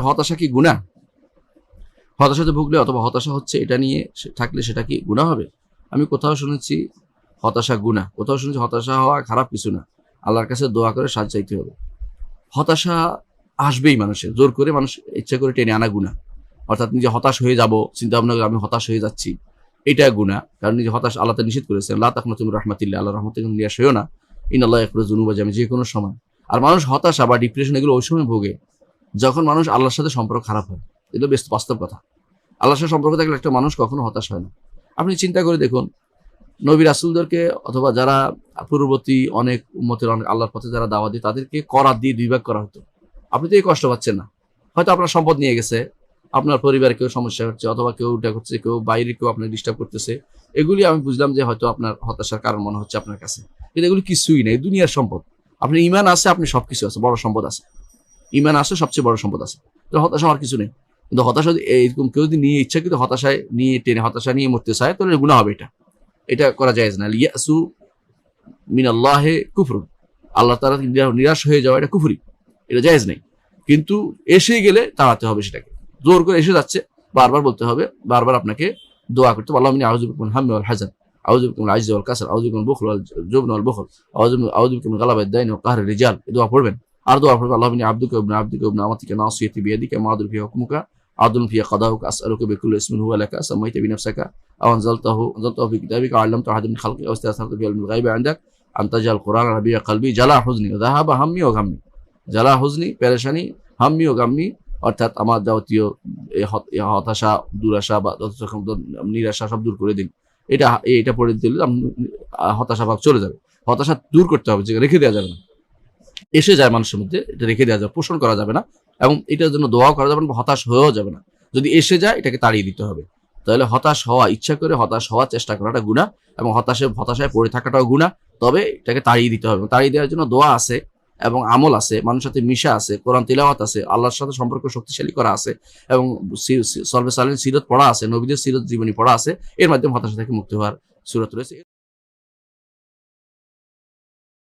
হতাশা কি গুণা হতাশাতে ভুগলে অথবা হতাশা হচ্ছে এটা নিয়ে থাকলে সেটা কি গুণা হবে? আমি কোথাও শুনেছি হতাশা গুণা কোথাও শুনেছি হতাশা হওয়া খারাপ কিছু না। আল্লাহর কাছে দোয়া করে সাজ চাইতে হবে। হতাশা আসবেই মানুষের। জোর করে মানুষ ইচ্ছা করে টেনে আনা গুণা অর্থাৎ নিজে হতাশ হয়ে যাব চিন্তা ভাবনা করে আমি হতাশ হয়ে যাচ্ছি। এটা গুণা কারণ নিজে হতাশ আল্লাহ নিষেধ করেছেন আল্লাহ তখন তুমি রহমাতিল্লাহ আল্লাহ রহমত নিরাশ হয়েও না। ইন আল্লাহ একরো জুনুবা আমি যে কোনো সময়। আর মানুষ হতাশা বা ডিপ্রেশন এগুলো ওই সময় ভোগে। যখন মানুষ আল্লাহর সাথে সম্পর্ক খারাপ হয় এগুলো বেশ বাস্তব কথা। আল্লাহর সাথে সম্পর্ক থাকলে একটা মানুষ কখনো হতাশ হয় না। আপনি চিন্তা করে দেখুন, নবী রাসুলদেরকে অথবা যারা পূর্ববর্তী অনেক উম্মতের অনেক আল্লাহর পথে যারা দাওয়া দিয়ে, তাদেরকে করা দিয়ে দুই ভাগ করা হতো। আপনি তো এই কষ্ট পাচ্ছেন না। হয়তো আপনার সম্পদ নিয়ে গেছে, আপনার পরিবার কেউ সমস্যা হচ্ছে, অথবা কেউ উল্টা করছে, কেউ বাইরে কেউ আপনার ডিস্টার্ব করতেছে। এগুলি আমি বুঝলাম যে হয়তো আপনার হতাশার কারণ মনে হচ্ছে আপনার কাছে। কিন্তু এগুলি কিছুই নেই, দুনিয়ার সম্পদ। আপনি ইমান আছে, আপনি সবকিছু আছে, বড় সম্পদ আছে। ইমান আছে সবচেয়ে বড় সম্পদ আছে। তো হতাশা হওয়ার কিছু নেই। কিন্তু হতাশা যদি, এরকম কেউ যদি নিয়ে ইচ্ছা কিন্তু হতাশায় নিয়ে টেনে, হতাশা নিয়ে মরতে চায়, তাহলে গুণা হবে এটা। এটা করা যায় না। লিয়াসু মিন আল্লাহে কুফরুন। আল্লাহ তারা নিরাশ হয়ে যাওয়া এটা কুফরি। এটা জায়েজ নেই। কিন্তু এসে গেলে তাড়াতে হবে সেটাকে। জোর করে এসে যাচ্ছে, বারবার বলতে হবে, বারবার আপনাকে দোয়া করতে হবে। আল্লাহ মিনি হাম্মি ওয়াল হাজান আল আইজি ওয়াল কাসার আউযুবিকুম বুখল ওয়াল জুবন ওয়াল বুখল আউযুবিকুম গালাবাদ দাইন ওয়া কাহর রিজাল। দোয়া পড়বেন। আর দোয়া পড়বে আল্লাহ আব্দুকে আব্দুকে আব্দুকে ইবনে আমাতিকে নাসিয়াতি বিয়াদিকে মাদুল ফি হুকমুকা আদুল ফি কাদাহুক আসআলুকা বেকুল ইসমিন হুয়া লাকা সামাইতা বিনাফসাকা আও আনজালতাহু আনজালতাহু ফি কিতাবিকা আল্লামতু আহাদান মিন খালকিকা আও ইস্তাসারতু ফি ইলমিল গায়বি আন্দাক আন্তা জাল কোরআন রাবি কলবি জালা হুজনি যাহাবা হাম্মি ও গাম্মি জালা হুজনি পেরেশানি হাম্মি ও গাম্মি অর্থাৎ আমার যাবতীয় হতাশা, দুরাশা বা নিরাশা সব দূর করে দিন। এটা এটা পড়ে দিলে হতাশা ভাগ চলে যাবে। হতাশা দূর করতে হবে যে রেখে দেওয়া যাবে না। এসে যায় মানুষের মধ্যে, এটা রেখে দেওয়া যাবে, পোষণ করা যাবে না, এবং এটার জন্য দোয়া করা যাবে না, হতাশ হয়েও যাবে না। যদি এসে যায়, এটাকে তাড়িয়ে দিতে হবে। তাহলে হতাশ হওয়া, ইচ্ছা করে হতাশ হওয়ার চেষ্টা করাটা গুণা এবং হতাশে, হতাশায় পড়ে থাকাটাও গুণা তবে এটাকে তাড়িয়ে দিতে হবে। তাড়িয়ে দেওয়ার জন্য দোয়া আছে, এবং আমল আছে, মানুষের সাথে মিশা আছে, কোরআন তিলাওয়াত আছে, আল্লাহর সাথে সম্পর্ক শক্তিশালী করা আছে, এবং সি- সি- সালেন সিরত পড়া আছে, নবীদের সিরত জীবনী পড়া আছে, এর মাধ্যমে হতাশা থেকে মুক্তি হওয়ার সুরত রয়েছে।